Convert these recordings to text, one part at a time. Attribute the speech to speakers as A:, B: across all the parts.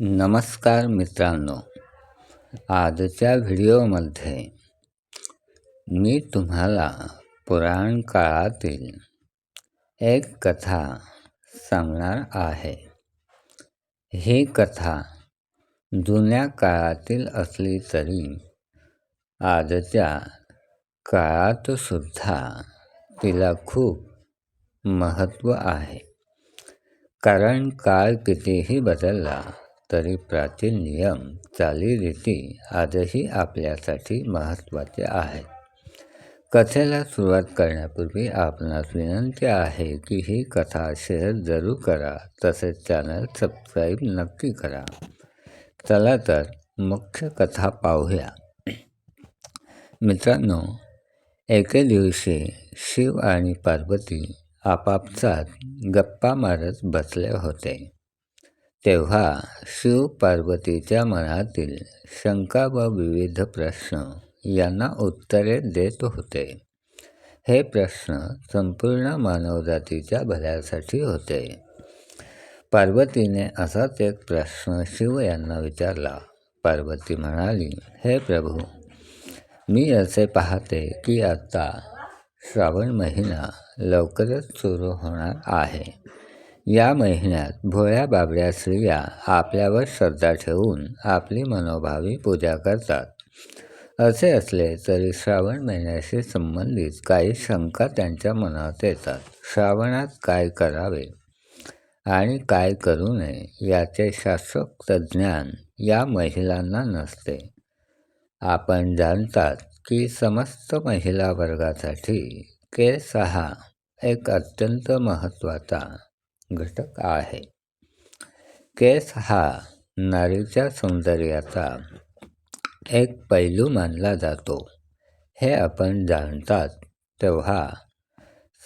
A: नमस्कार मित्रांनो, आजच्या व्हिडिओमध्ये मी तुम्हाला पुराण काळातील एक कथा सांगणार आहे. ही कथा जुन्या काळातील असली तरी आजच्या काळातसुद्धा तिला खूप महत्त्व आहे. कारण काळ कितीही बदलला तरी प्राचीन नियम चालीरीती आजही आपल्यासाठी महत्त्वाचे आहेत. कथेला सुरुवात करण्यापूर्वी आपणास विनंती आहे की ही कथा शेअर जरूर करा तसेच चॅनल सबस्क्राईब नक्की करा. चला तर मुख्य कथा पाहूया. मित्रांनो एके दिवशी शिव आणि पार्वती आपापसात गप्पा मारत बसले होते. तेव्हा शिव पार्वतीच्या मनातील शंका व विविध प्रश्न यांना उत्तरे देत होते. हे प्रश्न संपूर्ण मानवजातीच्या भल्यासाठी होते. पार्वतीने असाच एक प्रश्न शिव यांना विचारला. पार्वती म्हणाली हे प्रभू मी असे पाहते की आता श्रावण महिना लवकरच सुरू होणार आहे. या महिन्यात भोळ्या बाबड्या स्त्रिया आपल्यावर श्रद्धा ठेवून आपली मनोभावी पूजा करतात. असे असले तरी श्रावण महिन्याशी संबंधित काही शंका त्यांच्या मनात येतात. श्रावणात काय करावे आणि काय करू नये याचे शास्त्रोक्त ज्ञान या महिलांना नसते. आपण जाणतात की समस्त महिला वर्गासाठी केस हा एक अत्यंत महत्त्वाचा घटक आहे. केस हा नारीच्या सौंदर्याचा एक पैलू मानला जातो. हे आपण जाणतात तेव्हा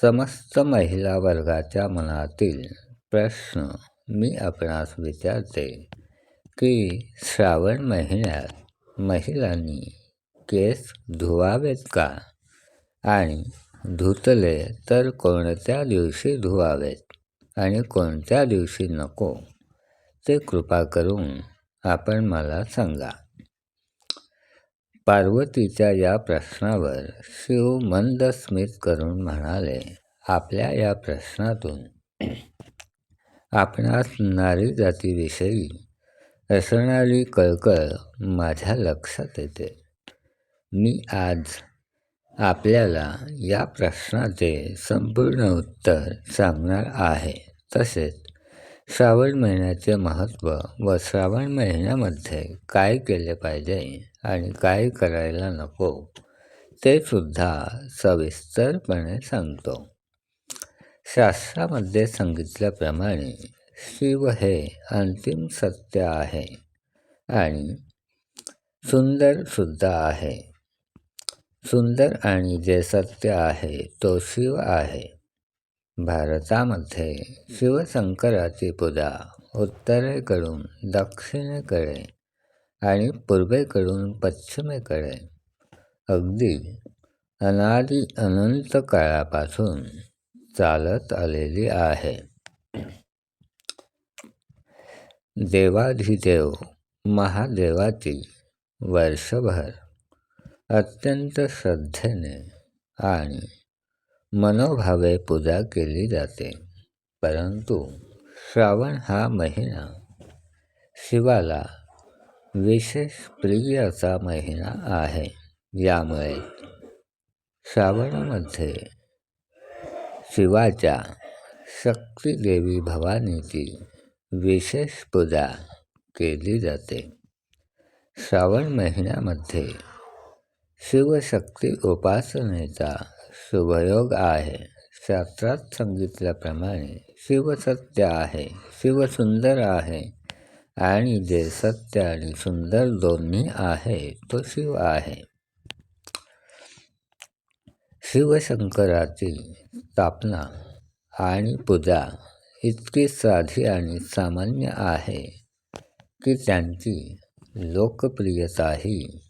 A: समस्त महिला वर्गाच्या मनातील प्रश्न मी आपणास विचारते की श्रावण महिन्यात महिलांनी केस धुवावेत का? आणि धुतले तर कोणत्या दिवशी धुवावेत? आणि कोणत्या दिवशी नको ते कृपा करून आपण मला सांगा. पार्वतीच्या या प्रश्नावर शिव मंद स्मित करून म्हणाले आपल्या या प्रश्नातून आपणास नारी जातीविषयी असणारी कळकळ माझ्या लक्षात येते. मी आज आपल्याला या प्रश्नाचे संपूर्ण उत्तर सांगणार आहे. तसेच श्रावण महिन्याचे महत्त्व व श्रावण महिन्यामध्ये काय केले पाहिजे आणि काय करायला नको ते सुद्धा सविस्तरपणे सांगतो. शास्त्रामध्ये सांगितल्याप्रमाणे शिव हे अंतिम सत्य आहे आणि सुंदरसुद्धा आहे. सुंदर आणि जे सत्य आहे तो शिव आहे. भारतामध्ये शिवशंकराची पूजा उत्तरेकडून दक्षिणेकडे आणि पूर्वेकडून पश्चिमेकडे. अगदी अनादी अनंत काळापासून चालत आलेली आहे. देवाधिदेव महादेवाची वर्षभर अत्यंत श्रद्धेने आणि मनोभावे पूजा केली जाते परंतु श्रावण हा महिना शिवाला विशेष प्रिय असा महिना आहे। यामुळे श्रावणामध्ये शिवाच्या शक्तिदेवी भवानीची विशेष पूजा केली जाते। श्रावण महिन्यामध्ये शिवशक्ती उपासनेचा शुभयोग आहे. शास्त्रात सांगितल्याप्रमाणे शिव सत्य आहे. शिव सुंदर आहे आणि जे सत्य आणि सुंदर दोन्ही आहे तो शिव आहे. शिवशंकराची स्थापना आणि पूजा इतकी साधी आणि सामान्य आहे की त्यांची लोकप्रियताही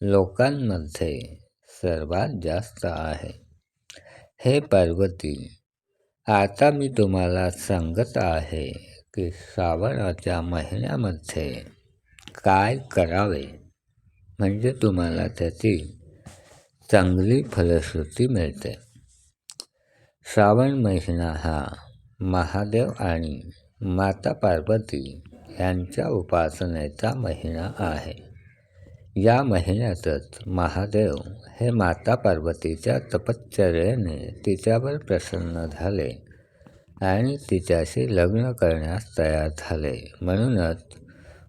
A: लोकांमध्ये सर्वात जास्त आहे. हे पार्वती आता मी तुम्हाला सांगत आहे की श्रावणाच्या महिन्यामध्ये काय करावे? म्हणजे तुम्हाला त्याची चांगली फलश्रुती मिळते. श्रावण महिना हा महादेव आणि माता पार्वती यांच्या उपासनेचा महिना आहे. या महिन्यातच महादेव हे माता पार्वतीच्या तपश्चर्येने तिच्यावर प्रसन्न झाले आणि तिच्याशी लग्न करण्यास तयार झाले. म्हणूनच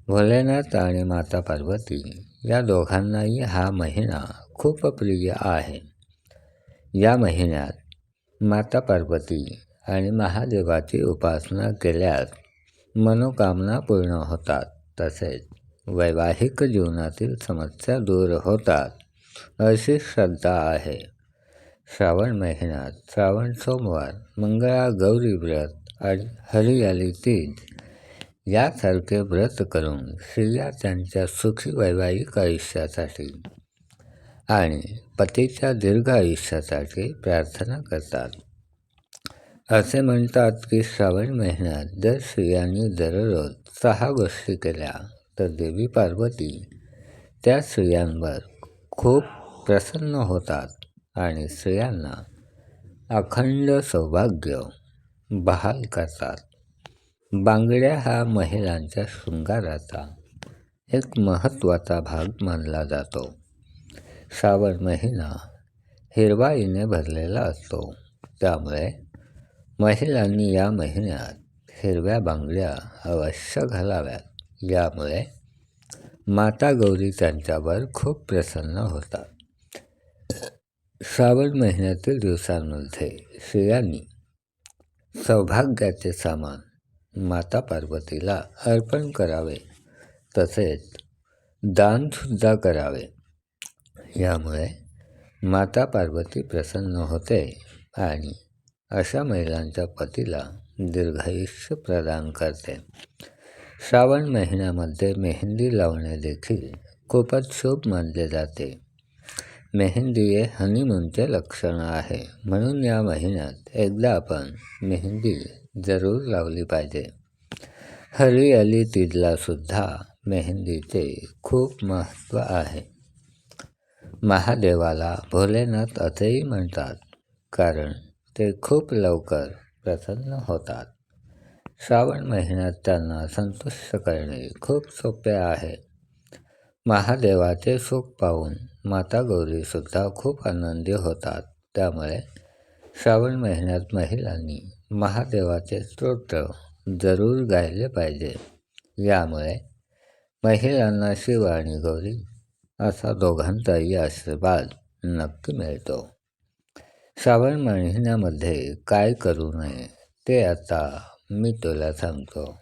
A: भोलेनाथ आणि माता पार्वती या दोघांनाही हा महिना खूप प्रिय आहे. या महिन्यात माता पार्वती आणि महादेवाची उपासना केल्यास मनोकामना पूर्ण होतात तसेच वैवाहिक जीवनातील समस्या दूर होतात अशी श्रद्धा आहे. श्रावण महिन्यात श्रावण सोमवार मंगळा गौरी व्रत आणि हरियाली तीज. यासारखे व्रत करून स्त्रिया त्यांच्या सुखी वैवाहिक आयुष्यासाठी आणि पतीच्या दीर्घ आयुष्यासाठी प्रार्थना करतात. असे म्हणतात की श्रावण महिन्यात जर स्त्रियांनी दररोज सहा गोष्टी केल्या तर देवी पार्वती त्या स्त्रियांवर खूप प्रसन्न होतात आणि स्त्रियांना अखंड सौभाग्य बहाल करतात. बांगड्या हा महिलांच्या शृंगाराचा एक महत्त्वाचा भाग मानला जातो. श्रावण महिना हिरवाईने भरलेला असतो. त्यामुळे महिलांनी या महिन्यात हिरव्या बांगड्या अवश्य घालाव्यात. यामुळे माता गौरी त्यांच्यावर खूप प्रसन्न होतात. श्रावण महिन्यातील दिवसांमध्ये स्त्रियांनी सौभाग्याचे सामान माता पार्वतीला अर्पण करावे तसेच दानसुद्धा करावे. यामुळे माता पार्वती प्रसन्न होते आणि अशा महिलांच्या पतीला दीर्घायुष्य प्रदान करते. श्रावण महिन्यामध्ये मेहंदी लावणे देखील खूपच शुभ मानले जाते. मेहंदी हे हनीमूनचे लक्षण आहे. म्हणून या महिन्यात एकदा आपण मेहंदी जरूर लावली पाहिजे. हरियाली तिजलासुद्धा मेहंदीचे खूप महत्त्व आहे. महादेवाला भोलेनाथ असेही म्हणतात कारण ते खूप लवकर प्रसन्न होतात. श्रावण महिन्यात त्यांना संतुष्ट करणे खूप सोपे आहे. महादेवाचे सुख पाहून माता गौरीसुद्धा खूप आनंदी होतात. त्यामुळे श्रावण महिन्यात महिलांनी महादेवाचे स्तोत्र जरूर गायले पाहिजे. यामुळे महिलांना शिव आणि गौरी असा दोघांचाही आशीर्वाद नक्की मिळतो. श्रावण महिन्यामध्ये काय करू नये ते आता मी तुला सांगतो.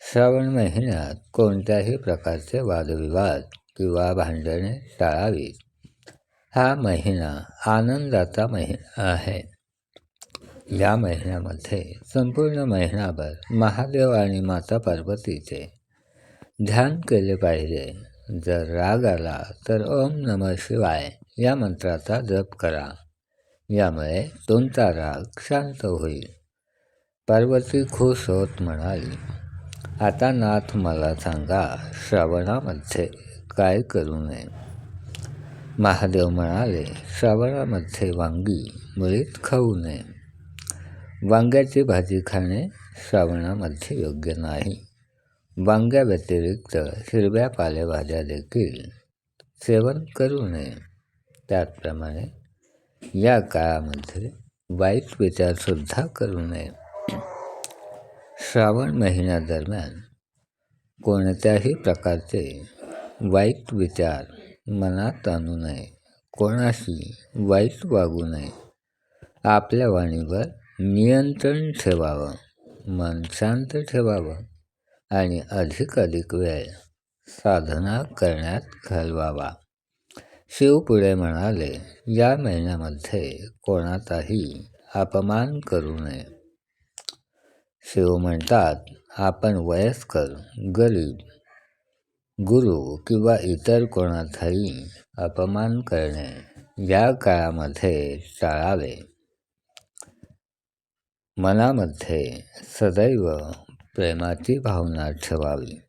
A: श्रावण महिन्यात कोणत्याही प्रकारचे वादविवाद किंवा भांडणे टाळावीत. हा महिना आनंदाचा महिना आहे. या महिन्यामध्ये संपूर्ण महिनाभर महादेव आणि माता पार्वतीचे ध्यान केले पाहिजे. जर राग आला तर ओम नम शिवाय या मंत्राचा जप करा. यामुळे तुमचा राग शांत होईल. पार्वती खुश होत म्हणाली आता नाथ मला सांगा श्रावणामध्ये काय करू नये? महादेव म्हणाले श्रावणामध्ये वांगी मुळीत खाऊ नये. वांग्याची भाजी खाणे श्रावणामध्ये योग्य नाही. वांग्या व्यतिरिक्त हिरव्या पालेभाज्या देखील सेवन करू नये. त्याचप्रमाणे या काळामध्ये वाईट विचारसुद्धा करू नये. श्रावण महिन्यादरम्यान कोणत्याही प्रकारचे वाईट विचार मनात आणू नये. कोणाशी वाईट वागू नये. आपल्या वाणीवर नियंत्रण ठेवावं. मन शांत ठेवावं आणि अधिक अधिक वेळ साधना करण्यात घालवावा. शिव पुढे म्हणाले या महिन्यामध्ये कोणाचाही अपमान करू नये. शिव म्हणतात आपण वयस्कर गरीब गुरु किंवा इतर कोणाचाही अपमान करणे या काळामध्ये टाळावे. मनामध्ये सदैव प्रेमाची भावना ठेवावी.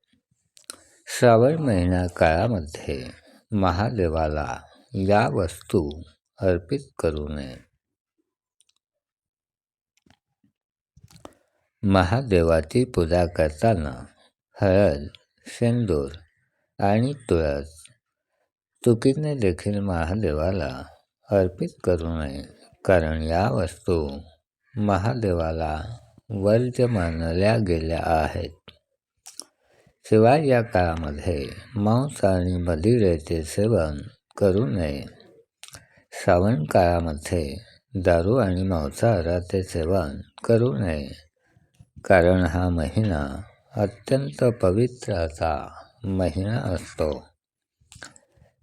A: श्रावण महिन्या काळामध्ये महादेवाला या वस्तू अर्पित करू नये. महादेवाची पूजा करताना हळद शेंदूर आणि तुळस. चुकीने देखील महादेवाला अर्पित करू नये कारण या वस्तू महादेवाला वर्ज्य मानल्या गेल्या आहेत. शिवाय या काळामध्ये मांस आणि मदिरेचे सेवन करू नये. श्रावण काळामध्ये दारू आणि मांसाहाराचे सेवन करू नये. कारण हा महिना अत्यंत पवित्र असा महिना असतो.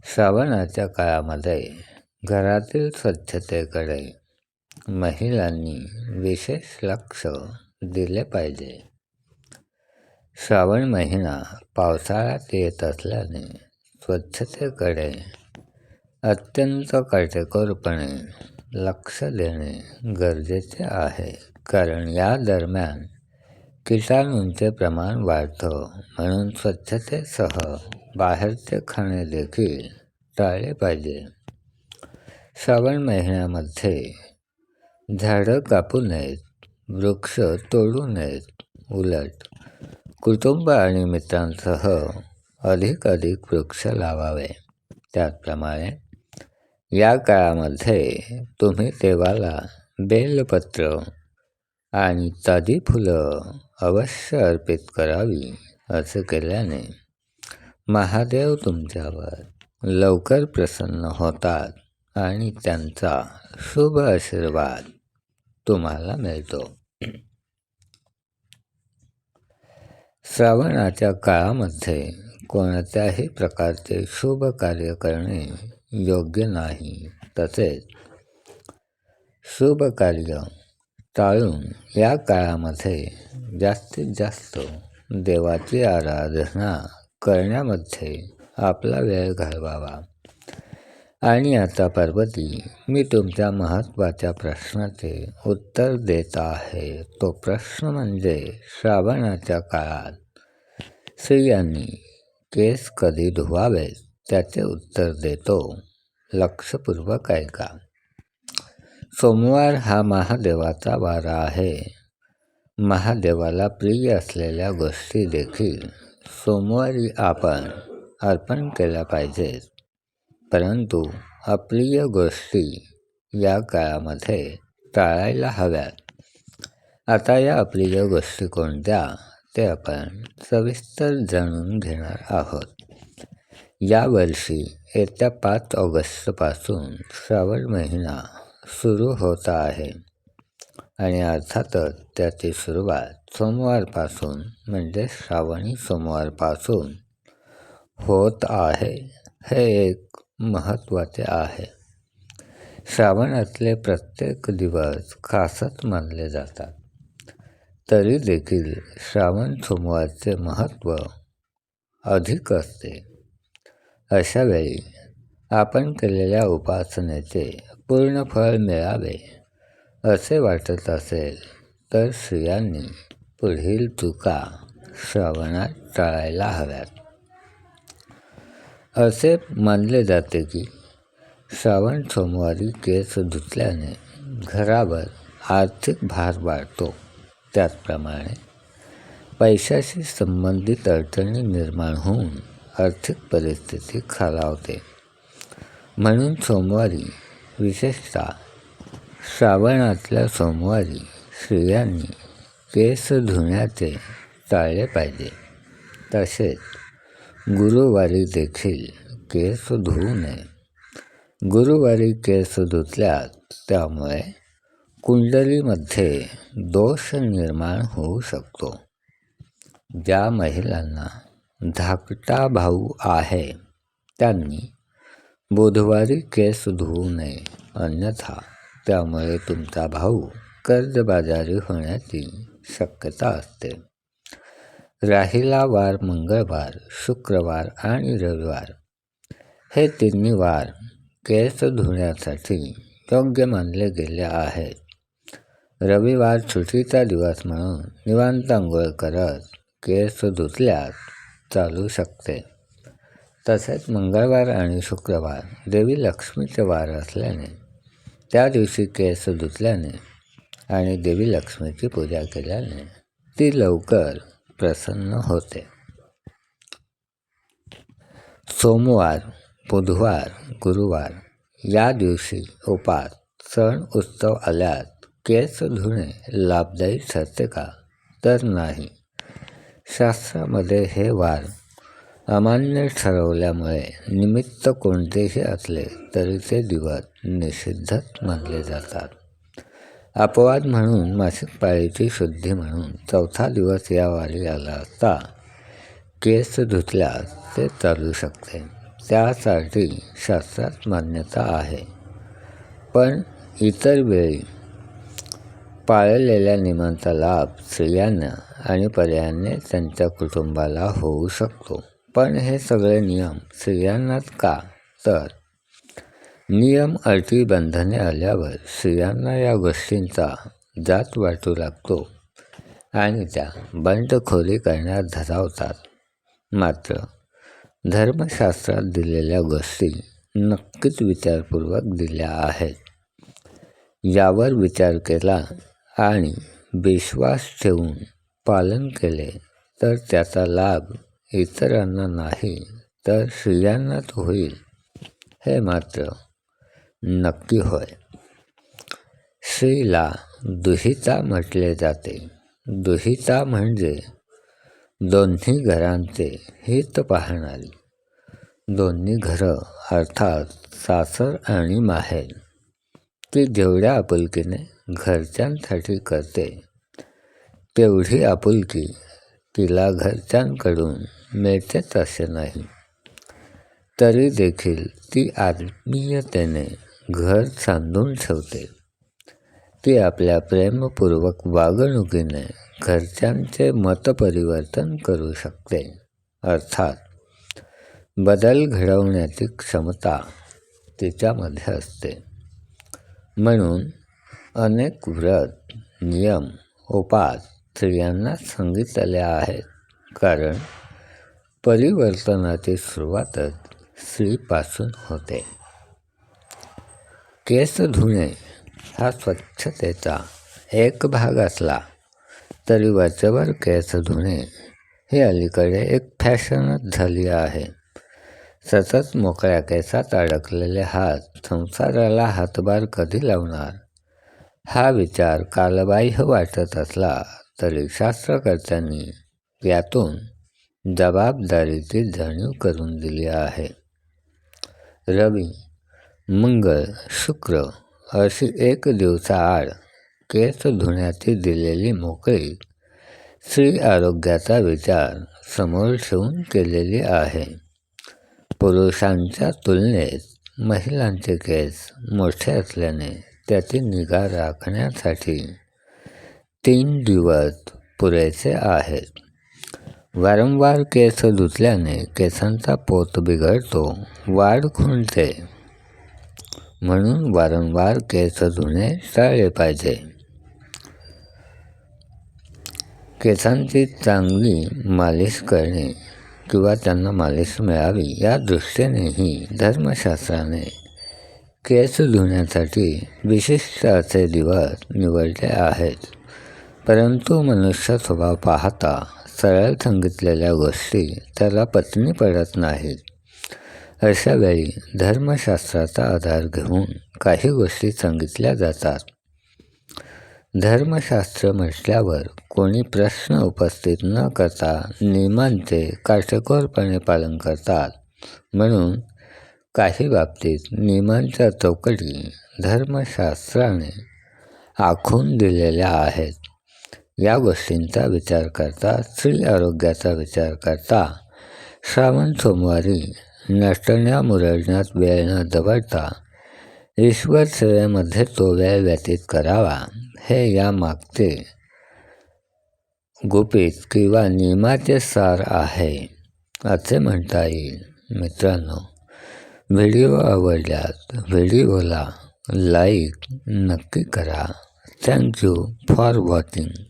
A: श्रावणाच्या काळामध्ये घरातील स्वच्छतेकडे महिलांनी विशेष लक्ष दिले पाहिजे. श्रावण महिना पावसाळ्यात येत असल्याने स्वच्छतेकडे अत्यंत काटेकोरपणे लक्ष देणे गरजेचे आहे. कारण या दरम्यान किटाणूंचे प्रमाण वाढतं म्हणून स्वच्छतेसह बाहेरचे खाणे देखील टाळले पाहिजे. श्रावण महिन्यामध्ये झाडं कापू नयेत वृक्ष तोडू नयेत उलट कुटुंब आणि मित्रांसह अधिक अधिक वृक्ष लावावे. त्याचप्रमाणे या काळामध्ये तुम्ही देवाला बेलपत्र आणि ताजी फुलं अवश्य अर्पित करावी असं केल्याने महादेव तुमच्यावर लवकर प्रसन्न होतात आणि त्यांचा शुभ आशीर्वाद तुम्हाला मिळतो. श्रावणाच्या काळामध्ये कोणत्याही प्रकारचे शुभ कार्य करणे योग्य नाही. तसेच शुभ कार्य टाळून या काळामध्ये जास्तीत जास्त देवाची आराधना करण्यामध्ये आपला वेळ घालवावा. आणि आता पार्वती मी तुमच्या महत्त्वाच्या प्रश्नाचे उत्तर देत आहे. तो प्रश्न म्हणजे श्रावणाच्या काळात स्त्रियांनी केस कधी धुवावेत? त्याचे उत्तर देतो. लक्षपूर्वक ऐका. सोमवार हा महादेवाचा वारा आहे. महादेवाला प्रिय असलेल्या गोष्टी देखील सोमवारी आपण अर्पण केल्या पाहिजेत. परंतु अप्रिय गोष्टी या काळामध्ये टाळायला हव्यात. आता या अप्रिय गोष्टी कोणत्या? ते आपण सविस्तर जाणून घेणार आहोत. यावर्षी येत्या पाच ऑगस्टपासून श्रावण महिना सुरू होत आहे. आणि अर्थातच त्याची सुरुवात सोमवारपासून म्हणजे श्रावणी सोमवारपासून होत आहे हे एक महत्त्वाचे आहे. श्रावणातले प्रत्येक दिवस खासच मानले जातात. तरी देखील श्रावण सोमवारचे महत्त्व अधिक असते. अशावेळी आपण केलेल्या उपासनेचे पूर्ण फळ मिळावे असे वाटत असेल तर स्त्रियांनी पुढील चुका श्रावणात टाळायला हव्यात. असे मानले जाते की श्रावण सोमवारी केस धुतल्याने घरावर आर्थिक भार वाढतो. त्याचप्रमाणे पैशाशी संबंधित अडचणी निर्माण होऊन आर्थिक परिस्थिती खालावते. म्हणून सोमवारी विशेषतः श्रावणातल्या सोमवारी स्त्रियांनी केस धुण्याचे टाळले पाहिजे तसेच गुरुवारी देखील केस धुवू नये. गुरुवारी केस धुतल्यात त्यामुळे कुंडलीमध्ये दोष निर्माण होऊ शकतो. ज्या महिलांना धाकटा भाऊ आहे त्यांनी बुधवारी केस धुवू नये अन्यथा त्यामुळे तुमचा भाऊ कर्जबाजारी होण्याची शक्यता असते. राहिला वार मंगळवार शुक्रवार आणि रविवार. हे तिन्ही वार केस धुण्यासाठी योग्य मानले गेले आहेत. रविवार सुट्टीचा दिवस म्हणून निवांत आंघोळ करत केस धुतल्यास चालू शकते. तसेच मंगळवार आणि शुक्रवार देवी लक्ष्मीचे वार असल्याने त्या दिवशी केस धुतल्याने आणि देवी लक्ष्मीची पूजा केल्याने ती लवकर प्रसन्न होते. सोमवार बुधवार गुरुवार या दिवशी उपास सण उत्सव आल्यात केस धुणे लाभदायी ठरते का? तर नाही. शास्त्रामध्ये हे वार अमान्य ठरवल्यामुळे निमित्त कोणतेही असले तरी ते दिवस निषिद्धच मानले जातात. अपवाद म्हणून मासिक पाळीची शुद्धी म्हणून चौथा दिवस या वारी आला असता केस धुतल्यास ते चालू शकते. त्यासाठी शास्त्रात मान्यता आहे. पण इतर वेळी पाळलेल्या नियमांचा लाभ स्त्रियांना आणि पर्यायाने त्यांच्या कुटुंबाला होऊ शकतो. पण हे सगळे नियम स्त्रियांनाच का? तर नियम अटी बंधने आल्यावर स्त्रियांना या गोष्टींचा जात वाटू लागतो आणि त्या बंडखोरी करण्यात धरावतात मात्र धर्मशास्त्रात दिलेल्या गोष्टी नक्कीच विचारपूर्वक दिल्या आहेत. यावर विचार केला आणि विश्वास ठेवून पालन केले तर त्याचा लाभ इतरांना नाही तर स्त्रियांनाच होईल. हे मात्र नक्की होय. स्त्रीला दुहिता म्हटले जाते. दुहिता म्हणजे दोन्ही घरांचे हित पाहणारी. दोन्ही घरं अर्थात सासर आणि माहेर. ती जेवढ्या आपुलकीने घरच्यांसाठी करते तेवढी आपुलकी तिला घरच्यांकडून मिळते असे नाही. तरी देखील ती आत्मीयतेने घर सांधून ठेवते. ती आपल्या प्रेमपूर्वक वागणुकीने घरच्यांचे मतपरिवर्तन करू शकते. अर्थात बदल घडवण्याची क्षमता तिच्यामध्ये असते. म्हणून अनेक व्रत नियम उपास स्त्रियांना सांगितलेले आहेत. कारण परिवर्तनाची सुरुवातच स्त्रीपासून होते. केस धुणे हा स्वच्छतेचा एक भाग असला तरी वरचेवर केस धुणे हे अलीकडे एक फॅशनच झाली आहे. सतत मोकळ्या केसात अडकलेले हात संसाराला हातभार कधी लावणार? हा विचार कालबाह्य वाटत असला तरी शास्त्रकर्त्यांनी यातून जबाबदारीची जाणीव करून दिली आहे. रवी मंगळ शुक्र अशी एक दिवसाआड केस धुण्याची दिलेली मोकळी स्त्री आरोग्याचा विचार समोर ठेवून केलेली आहे. पुरुषांच्या तुलनेत महिलांचे केस मोठे असल्याने त्याची निगा राखण्यासाठी तीन दिवस पुरेसे आहेत. वारंवार केस धुतल्याने केसांचा पोत बिघडतो, वाढ खुंटते. म्हणून वारंवार केस धुणे टाळले पाहिजे. केसांची चांगली मालिश करणे किंवा त्यांना मालिश मिळावी या दृष्टीनेही धर्मशास्त्राने केस धुण्यासाठी विशिष्ट असे दिवस निवडले आहेत. परंतु मनुष्य स्वभाव पाहता सरळ सांगितलेल्या गोष्टी त्याला पत्नी पडत नाहीत. अशा वेळी धर्मशास्त्राचा आधार घेऊन काही गोष्टी सांगितल्या जातात. धर्मशास्त्र म्हटल्यावर कोणी प्रश्न उपस्थित न करता नियमांचे काटेकोरपणे पालन करतात. म्हणून काही बाबतीत नियमांच्या चौकटी धर्मशास्त्राने आखून दिलेल्या आहेत. या गोष्टींचा विचार करता स्त्री आरोग्याचा विचार करता. श्रावण सोमवारी नटण्या मुरडण्यात वेळ न दबडता ईश्वर सेवेमध्ये तो वेळ व्यतीत करावा. हे या मागचे गुपित किंवा नियमाचे सार आहे असे म्हणता येईल. मित्रांनो व्हिडिओ आवडल्यास व्हिडिओला लाईक नक्की करा. Thank you for watching.